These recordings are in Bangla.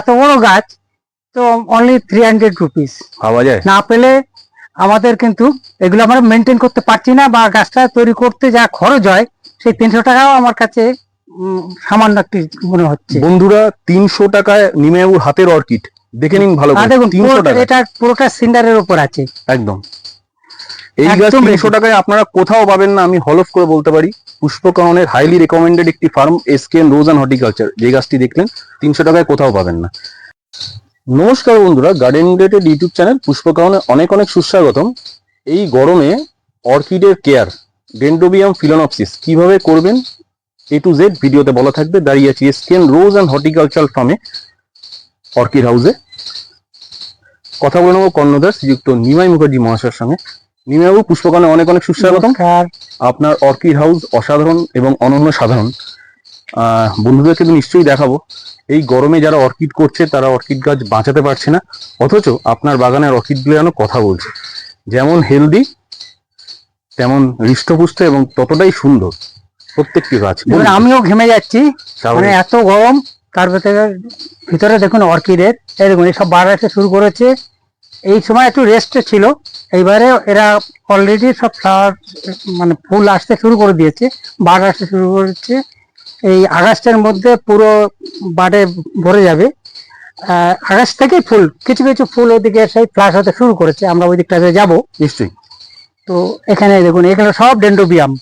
এত বড় গাছ তো অনলি থ্রি হান্ড্রেড রুপিস পাওয়া যায়? না পেলে আমাদের কিন্তু এগুলো আমরা মেনটেন করতে পারছি না বা গাছটা তৈরি করতে যা খরচ হয় সেই তিনশো টাকাও আমার কাছে সামান্য একটি মনে হচ্ছে। বন্ধুরা তিনশো টাকায় নিমেবুর হাতের অর্কিড। দেখে নিন ভালো দেখুন এটা পুরোটা সিন্ডারের উপর আছে। একদম। এই গাছ তিনশো টাকায় আপনারা কোথাও পাবেন না আমি হলফ করে বলতে পারি। পুষ্পকরণের হাইলি রেকমেন্ডেড একটি farm S SKN rose and horticulture যে গাছটি দেখলেন তিনশো টাকায় কোথাও পাবেন না। নমস্কার বন্ধুরা গার্ডেন রিলেটেড ইউটিউব চ্যানেল পুষ্পকরণে অনেক অনেক সুস্বাগতম। এই গরমে অর্কিডের কেয়ার ডেন্ডোবিয়াম ফিলোনপসিস কীভাবে করবেন? এ টু জেড ভিডিওতে বলা থাকবে। দাঁড়িয়ে আছি এসকেএন রোজ অ্যান্ড হর্টিকালচার ফার্মে অর্কিড হাউসে কথা বলে নেব কর্ণধার শ্রীযুক্ত নিমাই মুখার্জি মহাশয়ের সঙ্গে। নিমাইবাবু পুষ্পকরণে অনেক অনেক সুস্বাগতম। আপনার অর্কিড হাউস অসাধারণ এবং অনন্য সাধারণ। বন্ধুদেরকে তো নিশ্চয়ই দেখাবো। এই গরমে যারা অর্কিড করছে তারা অর্কিড গাছ বাঁচাতে পারছে না। অথচ আপনার বাগানের অর্কিডগুলো যেন কথা বলছে। যেমন হেলদি তেমন হৃষ্টপুষ্ট এবং ততটাই সুন্দর প্রত্যেকটি গাছ। আমিও ঘেমে যাচ্ছি। মানে এত গরম তার ভেতরে ভিতরে দেখুন অর্কিডের। এই দেখুন এসব আসতে শুরু করেছে। এই সময় একটু রেস্টে ছিল। এইবারে এরা অলরেডি সব ফ্লাওয়ার মানে ফুল আসতে শুরু করে দিয়েছে বার আসতে শুরু করেছে। এই আগস্টের মধ্যে পুরো বাডে ভরে যাবে। আগস্ট থেকে ফুল কিছু কিছু ফুল ওদিকে সেই ফ্লাশ হতে শুরু করেছে। আমরা ওই দিকটাতে যাব। নিশ্চয়ই। তো এখানে দেখুন এখানে সব ডেন্ডোবিয়াম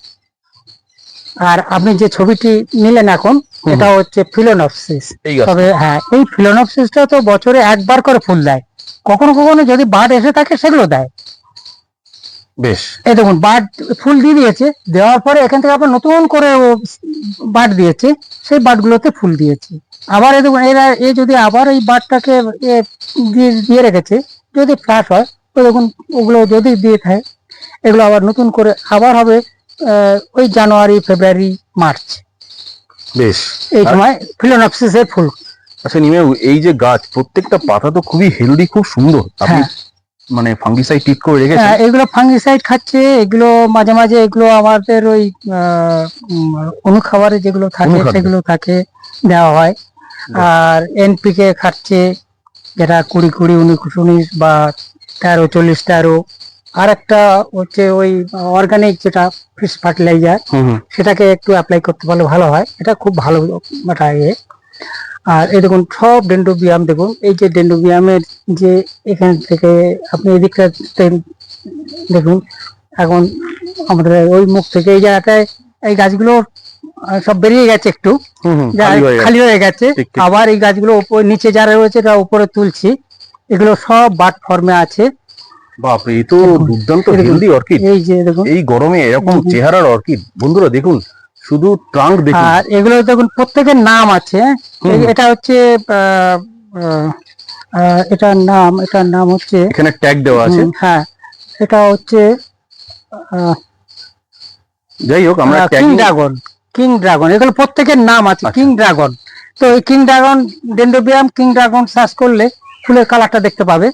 আর আপনি যে ছবিটি নিলেন এখন। এটা হচ্ছে ফিলোনপসিস তবে হ্যাঁ এই ফিলোনপসিসটা তো বছরে একবার করে ফুল দেয়। কখনো কখনো যদি বার্ড এসে থাকে সেগুলো দেয়। বেশ। এই দেখুন বার্ড ফুল দিয়ে দিয়েছে দেওয়ার পরে এখান থেকে আবার নতুন করে ও বার্ড দিয়েছে সেই বার্ডগুলোতে ফুল দিয়েছে। আবার এই দেখুন এরা এ যদি আবার এই বার্ডটাকে এ দিয়ে রেখেছে যদি ফ্লাশ হয় তো দেখুন ওগুলো যদি দিয়ে থাকে এগুলো আবার নতুন করে আবার হবে আহ, ওই জানুয়ারি ফেব্রুয়ারি মার্চ। বেশ। এই সময় ফিলোনপসিসের ফুল। আচ্ছা নিমেবু এই যে গাছ প্রত্যেকটা পাতা তো খুবই হেলদি খুব সুন্দর। আপনি হ্যাঁ। মানে ফাঙ্গিসাইড ঠিক করে রেখেছে হ্যাঁ, এগুলো ফাঙ্গিসাইড খাচ্ছে এগুলো মাঝে মাঝে এগুলো আমাদের ওই অনুখাবারে যেগুলো থাকে সেগুলো থাকে দেওয়া হয়। আর এনপিকে খাচ্ছে যেটা কুড়ি কুড়ি উনিশ উনিশ বা তেরো চল্লিশ তেরো। আর একটা হচ্ছে ওই অর্গানিক যেটা ফিশ ফার্টিলাইজার সেটাকে একটু অ্যাপ্লাই করতে পারলে ভালো হয়। এটা খুব ভালো একটা ইয়ে। আর এই দেখুন সব ডেন্ডোবিয়াম দেখুন এই যে ডেন্ডোবিয়ামের যে এখান থেকে আপনি এদিকটা দেখুন এখন আমাদের ওই মুখ থেকে এই জায়গাটায় এই গাছগুলো সব বেরিয়ে গেছে একটু। খালি হয়ে গেছে। আবার এই গাছগুলো উপর নিচে যারা রয়েছে এটা উপরে তুলছি। এগুলো সব বাট ফর্মে আছে। বাপরে এই তো দুর্দান্ত হেলদি অর্কিড এই যে দেখুন। এই গরমে এরকম। চেহারার অর্কিড বন্ধুরা দেখুন শুধু ট্রাঙ্ক দেখুন। আর এগুলো দেখুন প্রত্যেকের নাম আছে? এটা হচ্ছে এটার নাম এটার নাম হচ্ছে এখানে ট্যাগ দেওয়া আছে। হ্যাঁ। এটা হচ্ছে যাই হোক আমরা কিং ড্রাগন কিং ড্রাগন এগুলো প্রত্যেকের নাম আছে আচ্ছা। কিং ড্রাগন তো এই king dragon dendrobium king dragon search করলে ফুলের কালারটা দেখতে পাবে।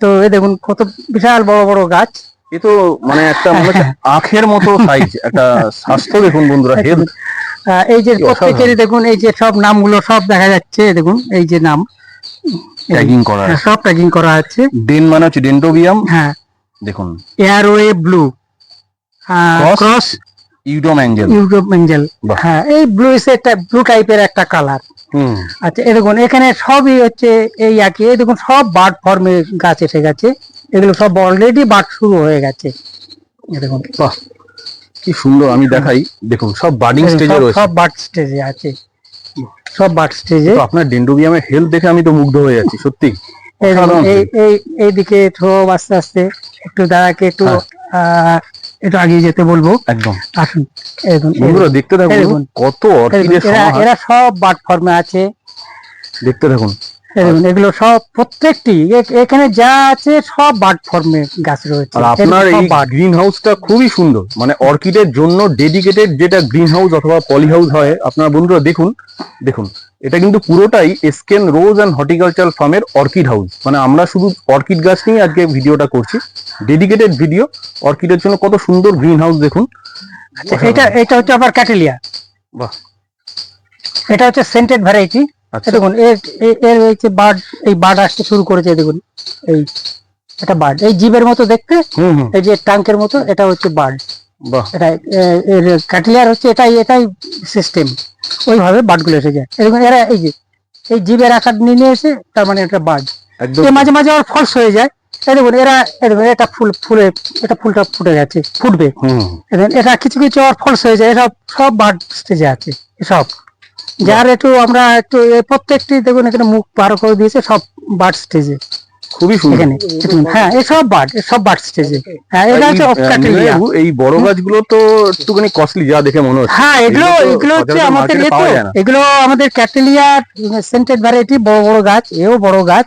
তো এ দেখুন কত বিশাল বড় বড় গাছ। এ তো মানে একটা মনে আখের মতো সাইজ একটা স্বাস্থ্য দেখুন বন্ধুরা হেলথ এই যে প্রত্যেকেরই দেখুন এই যে সব নামগুলো সব দেখা যাচ্ছে দেখুন এই যে নাম। ট্যাগিং করা হ্যাঁ, আছে। সব ট্যাগিং করা আছে। ডেন মানে হচ্ছে ডেন্ডোবিয়াম হ্যাঁ। দেখুন। Airway blue? ক্রস ইউডোম অ্যাঞ্জেল এঞ্জেল বাহ। হ্যাঁ এই ব্লু একটা ব্লু টাইপের একটা কালার হুম। আচ্ছা এই দেখুন এখানে সবই হচ্ছে এই একই। এই দেখুন সব বার্ড ফর্মে গাছ এসে গেছে। এগুলো সব অলরেডি বার্ড শুরু হয়ে গেছে। দেখুন বাহ। কি সুন্দর আমি দেখাই। দেখুন সব বার্ডিং স্টেজে রয়েছে। সব বার্ড স্টেজে আছে। সব বার্ড স্টেজে আপনার ডেন্ডোবিয়ামের হেলথ দেখে আমি তো মুগ্ধ হয়ে যাচ্ছি সত্যি। এই এই এইদিকে সব আস্তে আস্তে একটু দাদাকে একটু হ্যাঁ। একটু আগিয়ে যেতে বলব। একদম। আসুন বন্ধুরা দেখতে থাকুন কত এরা সব বার্ড ফর্মে আছে। দেখতে থাকুন। দেখুন এগুলো সব প্রত্যেকটি এখানে যা আছে সব বার্ড ফর্মে গাছ রয়েছে। আর আপনার এই গ্রিন হাউসটা খুবই সুন্দর। মানে অর্কিডের জন্য ডেডিকেটেড যেটা গ্রিন হাউস অথবা পলি হাউস হয় আপনার বন্ধুরা দেখুন দেখুন এটা কিন্তু পুরোটাই এসকেন রোজ অ্যান্ড হর্টিকালচার ফার্মের অর্কিড হাউস মানে আমরা শুধু অর্কিড গাছ নিয়ে আজকে ভিডিওটা করছি। ডেডিকেটেড ভিডিও অর্কিডের জন্য কত সুন্দর গ্রিন হাউস দেখুন। আচ্ছা, এটা এটা হচ্ছে আবার ক্যাটেলিয়া। বাহ। এটা হচ্ছে সেন্টেড ভ্যারাইটি আচ্ছা দেখুন এর এর এই বার্ড এই বার্ড আসতে শুরু করেছে দেখুন এই এটা বার্ড। এই জীবের মতো দেখতে এই যে ট্যাঙ্কের মতো এটা হচ্ছে বার্ড। বাহ। এটা এর ক্যাটেলিয়ার হচ্ছে এটাই এটাই সিস্টেম। ওইভাবে বার্ডগুলো এসে যায়। দেখুন এরা এই যে এই জীবের আকার নিয়ে নিয়ে এসে তার মানে এটা বার্ড। মাঝে মাঝে আবার ফলস হয়ে যায়। দেখুন এরা দেখুন এটা ফুল ফুলে এটা ফুলটা ফুটে গেছে ফুটবে। এটা কিছু কিছু আবার ফলস হয়ে যায় এসব সব বার্ড স্টেজে আছে এসব। যার একটু আমরা একটু প্রত্যেকটি দেখুন এখানে মুখ বার করে দিয়েছে সব বার্ড স্টেজে। খুবই সুন্দর। এখানে হ্যাঁ এসব বার্ড সব বার্ড স্টেজে। হ্যাঁ এটা হচ্ছে ক্যাটেলিয়া নিমাইবাবু, এই বড় গাছগুলো তো একটুখানি কস্টলি যা দেখে মনে হচ্ছে। হ্যাঁ এগুলো এগুলো হচ্ছে আমাদের। এগুলো আমাদের ক্যাটেলিয়া সেন্টেড ভ্যারাইটি বড় বড় গাছ এও বড় গাছ।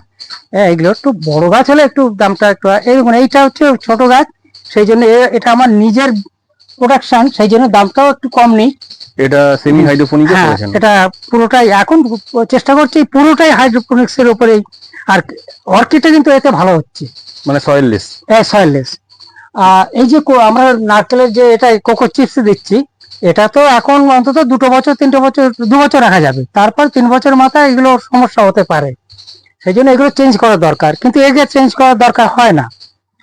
হ্যাঁ, এগুলো একটু বড় গাছ হলে একটু দামটা একটু এই এইটা হচ্ছে ছোট গাছ। সেই জন্য এটা আমার নিজের প্রোডাকশন সেই জন্য দামটাও একটু কম নেই। এটা সেমি হাইড্রোফোনিক হ্যাঁ এটা পুরোটাই এখন চেষ্টা করছি পুরোটাই হাইড্রোপনিক্স এর উপরেই আর অর্কিডটা কিন্তু এতে ভালো হচ্ছে। মানে সয়েললেস সয়েললেস এই যে আমরা নারকেলের যে এটা কোকো চিপস দিচ্ছি এটা তো এখন অন্তত দুটো বছর তিনটে বছর দু বছর রাখা যাবে। তারপর তিন বছর মাথায় এগুলো সমস্যা হতে পারে। সেই জন্য এগুলো চেঞ্জ করা দরকার। কিন্তু একে চেঞ্জ করার দরকার হয় না।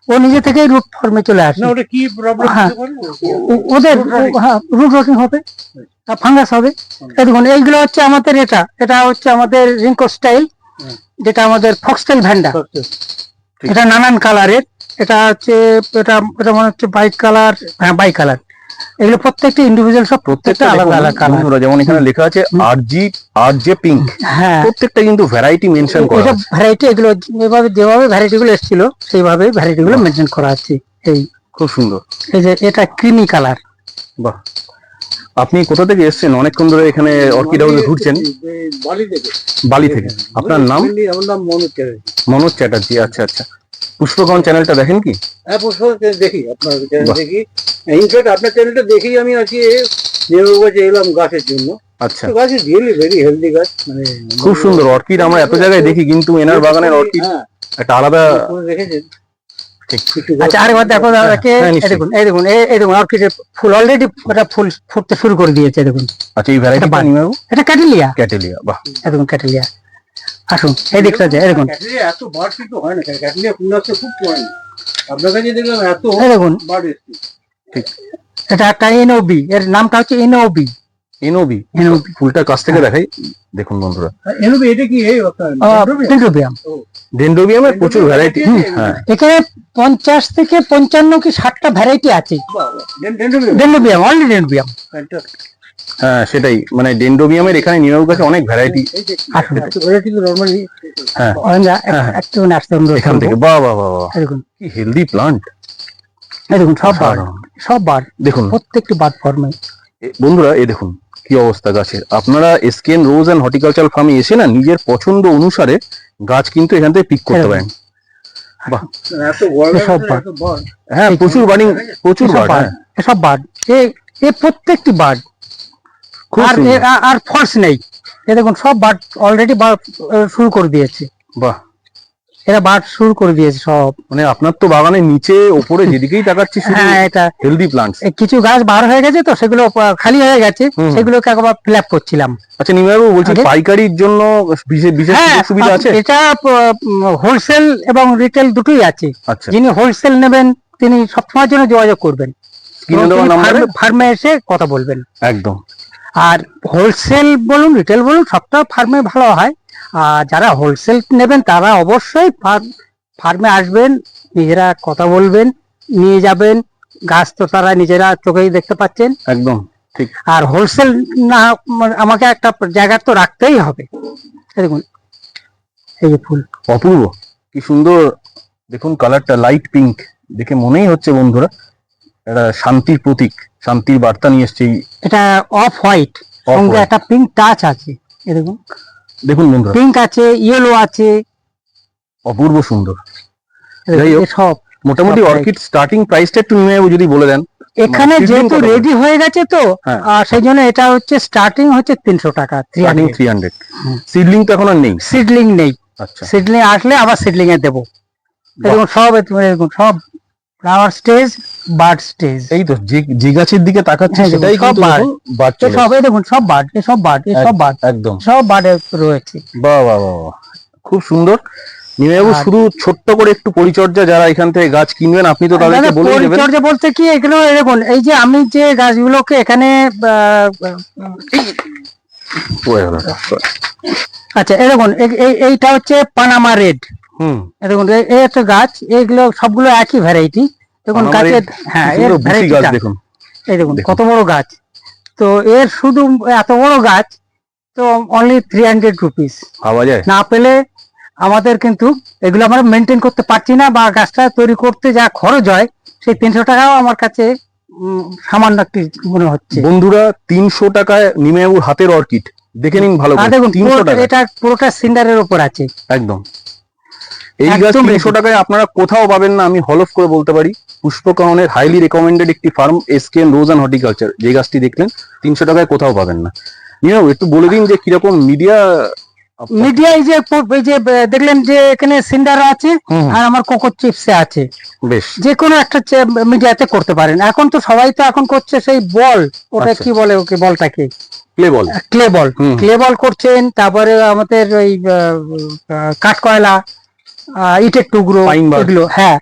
ও নিজে থেকেই রুট ফর্মে চলে আসে। না ওটা কি প্রবলেম হ্যাঁ। ওদের হ্যাঁ রুট রোটিং হবে। ফাঙ্গাস হবে। দেখুন এইগুলো হচ্ছে আমাদের এটা। এটা হচ্ছে আমাদের রিঙ্কো স্টাইল যেটা আমাদের ফক্সটেল ভ্যান্ডা। এটা নানান কালারের এটা হচ্ছে এটা এটা মনে হচ্ছে বাইক কালার হ্যাঁ বাইক কালার এগুলো প্রত্যেকটা ইন্ডিভিজুয়াল সব প্রত্যেকটা আলাদা আলাদা কালার যেমন এখানে লেখা আছে আর জি আর জে পিঙ্ক হ্যাঁ। প্রত্যেকটা কিন্তু ভ্যারাইটি মেনশন করা আছে। ভ্যারাইটি এগুলো যেভাবে যেভাবে ভ্যারাইটি গুলো এসেছিল সেইভাবে ভ্যারাইটি গুলো মেনশন করা আছে এই। খুব সুন্দর। এই যে এটা ক্রিমি কালার বাহ। আপনি কোথা থেকে এসেছেন? অনেকক্ষণ ধরে এখানে অর্কিড হাউসে ঘুরছেন বালি থেকে। বালি থেকে। আপনার নাম? আমার নাম মনোজ চ্যাটার্জি। মনোজ চ্যাটার্জি আচ্ছা আচ্ছা। পুষ্পকন চ্যানেলটা দেখেন কি? হ্যাঁ প্রশ্ন দেখি আপনার চ্যানেল দেখি। ইনফ্যাক্ট আপনার চ্যানেলটা দেখেই আমি আজকে নেহরু গাছে এলাম গাছের জন্য। আচ্ছা। গাছ ইজ রিয়েলি ভেরি হেলদি গাছ মানে খুব সুন্দর অর্কিড আমরা এত জায়গায় দেখি কিন্তু এনার বাগানের অর্কিড হ্যাঁ। একটা আলাদা দেখেছেন। কিছু আচ্ছা আরেকবার দেখো হ্যাঁ, এই দেখুন এই দেখুন দেখুন অর্কিডের ফুল অলরেডি এটা ফুল ফুটতে শুরু করে দিয়েছে দেখুন। আচ্ছা এই। নিয়ে এটা ক্যাটেলিয়া ক্যাটেলিয়া বাহ। দেখুন ক্যাটেলিয়া আসুন এই দিকটা যে এই দেখুন। ক্যাটলিয়া এত বার্ড কিন্তু হয় না ক্যাটলিয়া খুব আপনার কাছে দেখলাম এত দেখুন। বার্ড ঠিক। এটা একটা এনওবি এর নামটা হচ্ছে এনওবি এনওবি এনওবি ফুলটা কাছ থেকে দেখাই। দেখুন বন্ধুরা। এনবি এটা কি এই আপনার পেন্ট্রোবিয়াম ডেন্ডোবিয়ামের প্রচুর ভ্যারাইটি হ্যাঁ। এখানে পঞ্চাশ থেকে পঞ্চান্ন কি ষাটটা ভ্যারাইটি আছে। ডেন্ড্রোবিয়াম অনলি ডেন্ডোবিয়াম হ্যাঁ সেটাই। মানে ডেন্ডোবিয়ামের এখানে নিউইয়র্ক গাছে অনেক ভ্যারাইটি হ্যাঁ। একটু এখান থেকে। বাহ বাহ বাহ দেখুন। কি হেলদি প্লান্ট এই দেখুন সব বার। সব বার। দেখুন। প্রত্যেকটি বাদ ফর্মে বন্ধুরা এই দেখুন কি অবস্থা গাছের আপনারা এসকেন রোজ এন্ড হর্টিকালচার ফার্মে এসে না নিজের পছন্দ অনুসারে গাছ কিন্তু এখান থেকে পিক করতে পারেন। বার্ড। হ্যাঁ প্রচুর বার্ডিং প্রচুর বার্ড বার্ড হ্যাঁ। বার্ড এ এ প্রত্যেকটি বার্ড আর আর ফলস নেই। এ দেখুন সব বার্ড অলরেডি শুরু করে দিয়েছে। বাহ। এরা বার্ড শুরু করে দিয়েছে সব। মানে আপনার তো বাগানের নিচে ওপরে যেদিকেই তাকাচ্ছি হ্যাঁ এটা। হেলদি প্লান্টস কিছু গাছ বার হয়ে গেছে তো সেগুলো খালি হয়ে গেছে সেগুলোকে একবার ফিল আপ করছিলাম। আচ্ছা নিমাইবাবু বলছি? পাইকারির জন্য বিশেষ বিশেষ হ্যাঁ সুবিধা আছে? এটা হোলসেল এবং রিটেল দুটোই আছে। আচ্ছা। যিনি হোলসেল নেবেন তিনি সবসময়ের জন্য যোগাযোগ করবেন। ফার্মে এসে কথা বলবেন। একদম। আর হোলসেল বলুন রিটেল বলুন সবটা ফার্মে ভালো হয়। আর যারা হোলসেল নেবেন তারা অবশ্যই ফার্মে আসবেন নিজেরা কথা বলবেন নিয়ে যাবেন। গাছ তো তারা নিজেরা চোখেই দেখতে পাচ্ছেন। একদম ঠিক। আর হোলসেল না আমাকে একটা জায়গা তো রাখতেই হবে। দেখুন এই যে ফুল। অপূর্ব কি সুন্দর। দেখুন কালারটা লাইট পিঙ্ক দেখে মনেই হচ্ছে বন্ধুরা। এটা শান্তির প্রতীক শান্তির বার্তা নিয়ে এসছে এটা অফ হোয়াইট সঙ্গে একটা পিঙ্ক টাচ আছে এই দেখুন। বন্ধুরা। পিঙ্ক আছে ইয়েলো আছে। অপূর্ব সুন্দর। যাই হোক, সব মোটামুটি অর্কিড স্টার্টিং প্রাইসটা একটু নিয়ে যদি বলে দেন। এখানে যেহেতু রেডি হয়ে গেছে তো আর সেই জন্য এটা হচ্ছে স্টার্টিং হচ্ছে তিনশো টাকা three starting three hundred seedling তো এখন আর নেই। সিডলিং নেই। আচ্ছা। সিডলিং আসলে আবার সিডলিং এ দেবো। দেখুন সব সব ফ্লাওয়ার স্টেজ বার্ড স্টেজ এই তো যে গাছের দিকে তাকাচ্ছে হ্যাঁ, সেটাই সব bird। বাদ চলে দেখুন সব বার্ড সব বার্ড সব বার্ড একদম। সব বার্ডে রয়েছে। বাহ বাহ বাহ। খুব সুন্দর। নিমেবাবু শুধু ছোট্ট করে একটু পরিচর্যা যারা এখান থেকে গাছ কিনবেন আপনি তো তাদেরকে বলেই দেবেন। পরিচর্যা বলতে কি এগুলো দেখুন এই যে আমি যে গাছগুলোকে এখানে আচ্ছা এই- এইটা হচ্ছে পানামা রেড দেখুন এই- একটা গাছ এইগুলো সবগুলো একই ভ্যারাইটি দেখুন গাছের হ্যাঁ এর এই দেখুন। কত বড় গাছ। তো এর শুধু এত বড় গাছ তো অনলি থ্রি হান্ড্রেড রুপিস না পেলে আমাদের কিন্তু এগুলো আমরা মেনটেন করতে পারছি না বা গাছটা তৈরি করতে যা খরচ হয় সেই তিনশো টাকাও আমার কাছে সামান্য একটি মনে হচ্ছে। বন্ধুরা তিনশো টাকায় নিমেবাবুর হাতের অর্কিড। দেখে নিন ভালো দেখুন এটা পুরোটা সিন্ডারের উপর আছে। একদম। এই গাছ তিনশো টাকায় আপনারা কোথাও পাবেন না আমি হলফ করে বলতে পারি। পুষ্পকরণের হাইলি রেকমেন্ডেড একটি farm SKN rose and horticulture যে গাছটি দেখলেন তিনশো টাকায় কোথাও পাবেন না। নিমেবাবু একটু বলে দিন যে কীরকম মিডিয়া মিডিয়া এই যে এই যে দেখলেন যে এখানে সিন্ডার আছে আর আমার কোকো চিপসে আছে। বেশ। যে কোনো একটা মিডিয়াতে করতে পারেন। এখন তো সবাই তো এখন করছে সেই বল ওটা আচ্ছা। কি বলে ওকে বলটাকে? Play ball clay ball clay ball করছেন তারপরে আমাদের ওই কাঠ কয়লা ইটের টুকরো। এগুলো হ্যাঁ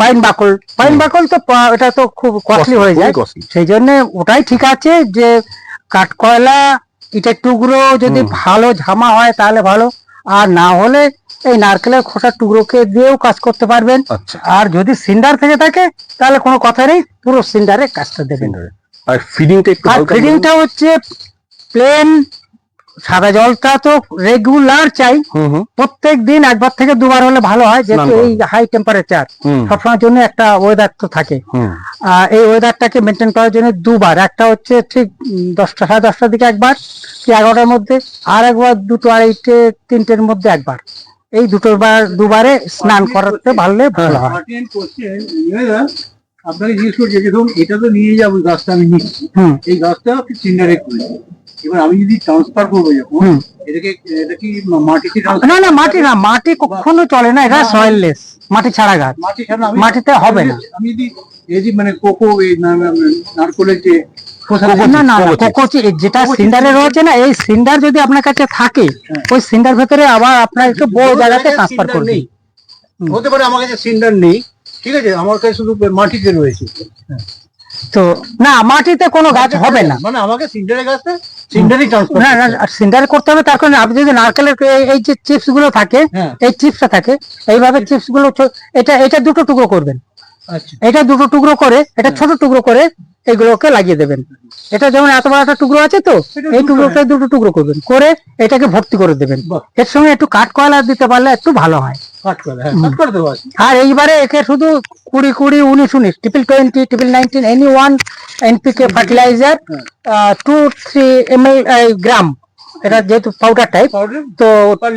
পাইন বাকল পাইন বাকল তো এটা তো খুব কস্টলি হয়ে যায়। সেই জন্য ওটাই ঠিক আছে যে কাঠ কয়লা ইটের টুকরো যদি ভালো ঝামা হয় তাহলে ভালো। আর না হলে এই নারকেলের খোসার টুকরোকে দিয়েও কাজ করতে পারবেন। আচ্ছা। আর যদি সিন্ডার থেকে থাকে তাহলে কোনো কথা নেই পুরো সিন্ডারে কাজটা দেবেন। আর ফিডিংটা একটু আর ফিডিংটা হচ্ছে প্লেন সাদা জলটা তো রেগুলার চাই। প্রত্যেক দিন একবার থেকে দুবার হলে ভালো হয় যেহেতু স্নান এই হাই টেম্পারেচার সবসময়ের জন্য একটা ওয়েদার তো থাকে। এই ওয়েদারটাকে মেনটেন করার জন্য দুবার একটা হচ্ছে ঠিক দশটা সাড়ে দশটার দিকে একবার কি এগারোটার মধ্যে আর একবার দুটো আড়াইটে তিনটের মধ্যে একবার। এই দুটো বার দুবারে স্নান করাতে পারলে ভালো হয়। আপনাকে জিজ্ঞেস করছি এটা তো নিয়ে যাব গাছটা আমি নিচ্ছি এই গাছটা সিন্ডারে করেছি এবার আমি যদি ট্রান্সফার করব যখন এটাকে এটা কি মাটিতে না না মাটি না মাটি কখনো চলে না এটা সয়েললেস মাটি ছাড়া গাছ। মাটি ছাড়া মাটিতে হবে না। আমি যদি এই যে মানে কোকো নারকলের যে না না কোকো যেটা সিন্ডারে রয়েছে না এই সিন্ডার যদি আপনার কাছে থাকে হ্যাঁ। ওই সিন্ডার ভেতরে আবার আপনার একটু বড় জায়গাতে ট্রান্সফার করবে নেই। হতে পারে আমার কাছে সিন্ডার নেই ঠিক আছে আমার কাছে শুধু মাটিতে রয়েছে। তো না মাটিতে কোনো গাছ হবে না। মানে আমাকে সিন্ডারের গাছটা সিন্ডারই না না সিন্ডার করতে হবে তার কারণে আপনি যদি নারকেলের এই- এই যে চিপসগুলো থাকে হ্যাঁ। এই চিপসটা থাকে এইভাবে চিপসগুলো এটা এটা দুটো টুকরো করবেন। আচ্ছা। এটা দুটো টুকরো করে এটা ছোট টুকরো করে এগুলোকে লাগিয়ে দেবেন। এটা যেমন এত বড় একটা টুকরো আছে তো এই টুকরোটা দুটো টুকরো করবেন। করে এটাকে ভর্তি করে দেবেন। এর সঙ্গে একটু কাঠ কয়লা দিতে পারলে একটু ভালো হয়। হ্যাঁ আর এইবারে একে শুধু কুড়ি কুড়ি উনিশ উনিশ triple twenty triple nineteen any one NPK fertiliser two three M L gram এটা যেহেতু পাউডার টাইপ তো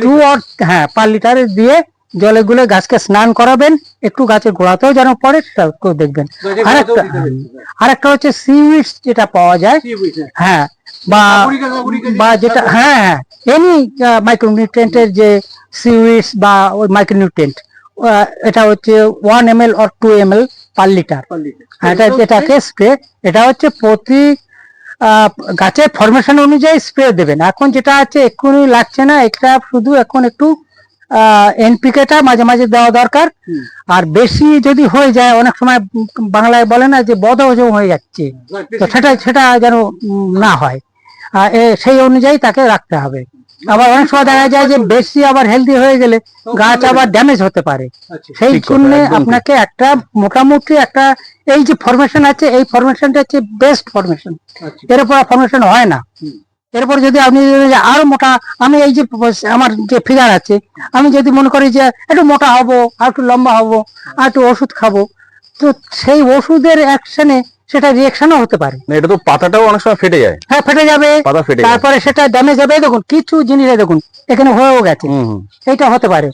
টু অর হ্যাঁ পার লিটারে দিয়ে জলে গুলে গাছকে স্নান করাবেন একটু গাছের গোড়াতেও যেন পড়ে দেখবেন। আর একটা হবে। আরেকটা হচ্ছে সিউইডস যেটা পাওয়া যায়। হ্যাঁ বা বা যেটা হ্যাঁ হ্যাঁ এনি মাইক্রোনিউট্রিয়েন্টের যে সিউইডস বা ওই মাইক্রোনিউট্রিয়েন্ট এটা হচ্ছে one M L or two M L per litre এটা এটাকে স্প্রে এটা হচ্ছে প্রতি গাছের ফরমেশন অনুযায়ী স্প্রে দেবেন। এখন যেটা আছে এক্ষুনি লাগছে না এটা শুধু এখন একটু এনপিকেটা মাঝে মাঝে দেওয়া দরকার। আর বেশি যদি হয়ে যায় অনেক সময় বাংলায় বলে না যে বদ হজম হয়ে যাচ্ছে। তো সেটা সেটা যেন না হয়। সেই অনুযায়ী তাকে রাখতে হবে। আবার অনেক সময় দেখা যায় যে বেশি আবার হেলদি হয়ে গেলে গাছ আবার ড্যামেজ হতে পারে। আচ্ছা। সেই জন্য আপনাকে একটা মোটামুটি একটা এই যে ফরমেশন আছে এই ফরমেশনটা হচ্ছে বেস্ট ফরমেশন আচ্ছা। এর উপর ফরমেশন হয় না। এরপর যদি আপনি আরও মোটা আমি এই যে আমার যে ফিগার আছে আমি যদি মনে করি যে একটু মোটা হব আর একটু লম্বা হব আর একটু ওষুধ খাব তো সেই ওষুধের অ্যাকশনে সেটা রিয়াকশনও হতে পারে। না এটা তো পাতাটাও অনেক সময় ফেটে যায়। হ্যাঁ ফেটে যাবে। পাতা ফেটে তারপরে সেটা ড্যামেজ হবে। দেখুন কিছু জিনিস দেখুন এখানে হয়েও গেছে। হুম হুম। হতে পারে।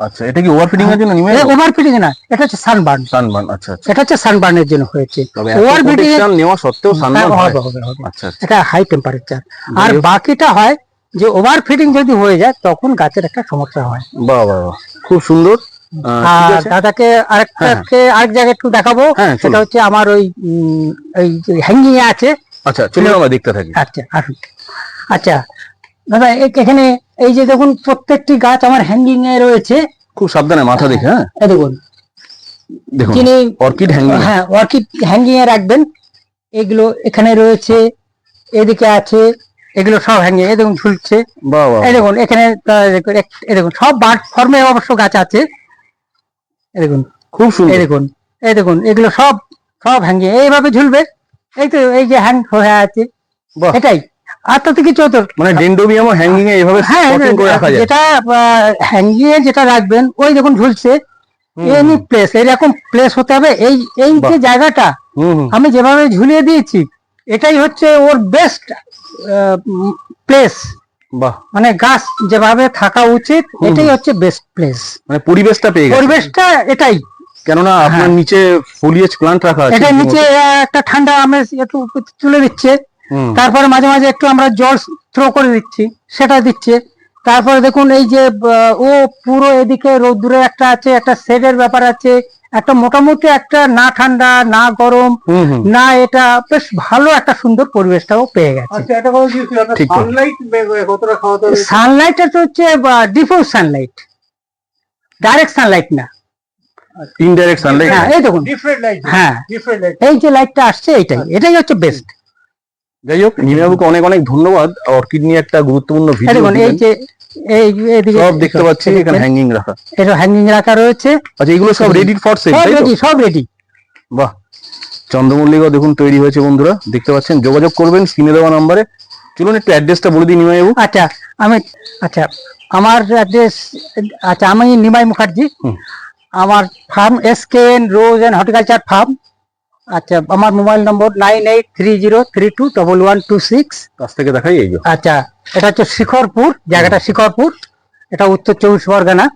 আচ্ছা এটা কি ওভারফিটিং এর জন্য নিমে ওভার ফিটিং না এটা হচ্ছে সানবার্ন সানবার্ন আচ্ছা আচ্ছা। এটা হচ্ছে সানবার্নের জন্য হয়েছে। তবে ওভার ফিটিং প্রোটেকশন নেওয়া সত্ত্বেও সানবার্ন হয় হবে হবে হবে। আচ্ছা আচ্ছা। এটা হাই টেম্পারেচার আর বাকিটা হয় যে ওভার ফিডিং যদি হয়ে যায় তখন গাছের একটা সমস্যা হয়। বাহ বাহ। খুব সুন্দর। আর আছে? দাদাকে আরেকটাকে আরেক জায়গায় একটু দেখাবো। হ্যাঁ, সেটা হচ্ছে আমার ওই ওই হ্যাঙ্গিং এ আছে। আচ্ছা চলুন আমরা দেখতে থাকি। আচ্ছা আসুন। আচ্ছা দাদা এখানে এই যে দেখুন প্রত্যেকটি গাছ আমার হ্যাঙ্গিং এ রয়েছে। খুব সাবধানে মাথা দেখে হ্যাঁ? এই দেখুন। দেখুন যিনি অর্কিড হ্যাঙ্গিং হ্যাঁ অর্কিড হ্যাঙ্গিং এ রাখবেন। এগুলো এখানে রয়েছে এদিকে আছে এগুলো সব হ্যাঙ্গিং এই দেখুন ঝুলছে। এই দেখুন এখানে এই দেখুন সব বার্ড ফর্মে অবশ্য গাছ আছে। এই দেখুন। খুব এই সুন্দর দেখুন। এই দেখুন এগুলো সব সব হ্যাঙ্গিং এইভাবে ঝুলবে। এই তো এই যে হ্যাং হয়ে আছে। এটাই। আর তাতে কিছু হতো মানে ডেন্ডোবিয়াম হ্যাঙ্গিং এ এইভাবে হ্যাঁ spotting করে রাখা যায়। যেটা হ্যাঙ্গিং এ যেটা রাখবেন ওই দেখুন ঝুলছে। এনি প্লেস এরকম প্লেস হতে হবে। এই এই যে জায়গাটা আমি যেভাবে ঝুলিয়ে দিয়েছি এটাই হচ্ছে ওর বেস্ট প্লেস বাহ। মানে গাছ যেভাবে থাকা উচিত এটাই হচ্ছে বেস্ট প্লেস মানে পরিবেশটা পেয়ে গেছে। পরিবেশটা এটাই। কেননা আপনার হ্যাঁ। নিচে ফোলিয়েজ প্লান্ট রাখা আছে এটা নিচে একটা ঠান্ডা আমেজ একটু তুলে দিচ্ছে। তারপরে মাঝে মাঝে একটু আমরা জল থ্রো করে দিচ্ছি সেটা দিচ্ছে। তারপরে দেখুন এই যে ও পুরো এদিকে রোদ্দুরে একটা আছে একটা শেডের ব্যাপার আছে। একটা মোটামুটি একটা না ঠান্ডা না গরম না এটা বেশ ভালো একটা সুন্দর পরিবেশটাও পেয়ে গেছে। আচ্ছা। সানলাইট সানলাইটটা তো হচ্ছে ডিফিউজ সানলাইট ডাইরেক্ট সানলাইট না। ইনডাইরেক্ট সানলাইট হ্যাঁ এই দেখুন। ডিফারেন্ট লাইট হ্যাঁ। ডিফারেন্ট লাইট এই যে লাইটটা আসছে এটাই এটাই হচ্ছে বেস্ট যাই হোক নিমাবুকে অনেক অনেক ধন্যবাদ। অর্কিড নিয়ে একটা গুরুত্বপূর্ণ ভিডিও দেখুন এই যে এই এইদিকে সব দেখতে পাচ্ছি এখানে হ্যাঙ্গিং রাখা। এটা হ্যাঙ্গিং রাখা রয়েছে। আচ্ছা এগুলো সব রেডি ফর সেল সব রেডি সব রেডি বাহ দেখুন তৈরি হয়েছে বন্ধুরা। দেখতে পাচ্ছেন যোগাযোগ করবেন স্ক্রিনে দেওয়া নাম্বারে। চলুন একটু অ্যাড্রেসটা বলে দিই নিমাইবাবু আচ্ছা আমি আচ্ছা আমার অ্যাড্রেস আচ্ছা আমি নিমাই মুখার্জি। আমার farm S K N rose and horticulture farm আচ্ছা আমার mobile number nine eight three zero three two double one two six কাছ থেকে দেখাই এই যে। আচ্ছা এটা হচ্ছে শিখরপুর জায়গাটা শিখরপুর এটা উত্তর চব্বিশ পরগনা।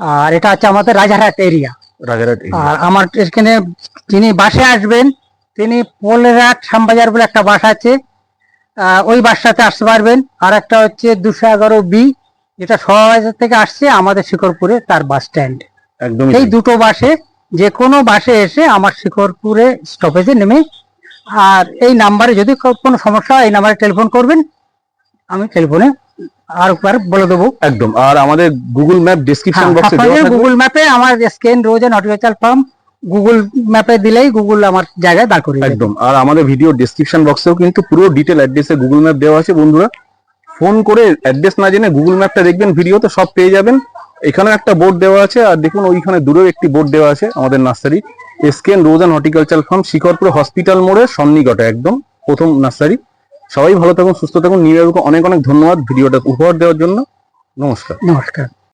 আর এটা হচ্ছে আমাদের রাজারহাট এরিয়া। রাজারহাট। আর আমার এখানে যিনি বাসে আসবেন তিনি পোলেরহাট শ্যামবাজার বলে একটা বাস আছে। আহ, ওই বাসটাতে আসতে পারবেন। আর একটা হচ্ছে দুশো এগারো বি যেটা সহায়তা থেকে আসছে আমাদের শিখরপুরে তার বাস স্ট্যান্ড। একদমই এই তাই। দুটো বাসে যে কোনো বাসে এসে আমার শিকরপুরে স্টপেজে নেমে আর এই নাম্বারে যদি কোনো সমস্যা হয় এই নাম্বারে টেলিফোন করবেন আমি টেলিফোনে আর একবার বলে দেবো। একদম। আর আমাদের গুগল ম্যাপ ডেসক্রিপশন বক্সে দেওয়া থাকবে। গুগল ম্যাপে আমার SKN rose and horticulture farm Google ম্যাপে দিলেই গুগল আমার জায়গায় দাঁড় করিয়ে একদম। আর আমাদের ভিডিও ডেসক্রিপশন বক্সেও কিন্তু পুরো ডিটেল অ্যাড্রেসে গুগল ম্যাপ দেওয়া আছে বন্ধুরা। ফোন করে অ্যাড্রেস না জেনে গুগল ম্যাপটা দেখবেন ভিডিওতে সব পেয়ে যাবেন। এখানে একটা বোর্ড দেওয়া আছে, আর দেখুন ওইখানে দূরেও একটি বোর্ড দেওয়া আছে, আমাদের nursery. SKN rose and horticulture farm Shikharpur hospital মোড়ে, সন্নিকটে একদম, প্রথম নার্সারি। সবাই ভালো থাকুন, সুস্থ থাকুন। নিউ অনেক অনেক ধন্যবাদ ভিডিওটা উপহার দেওয়ার জন্য। নমস্কার। নমস্কার।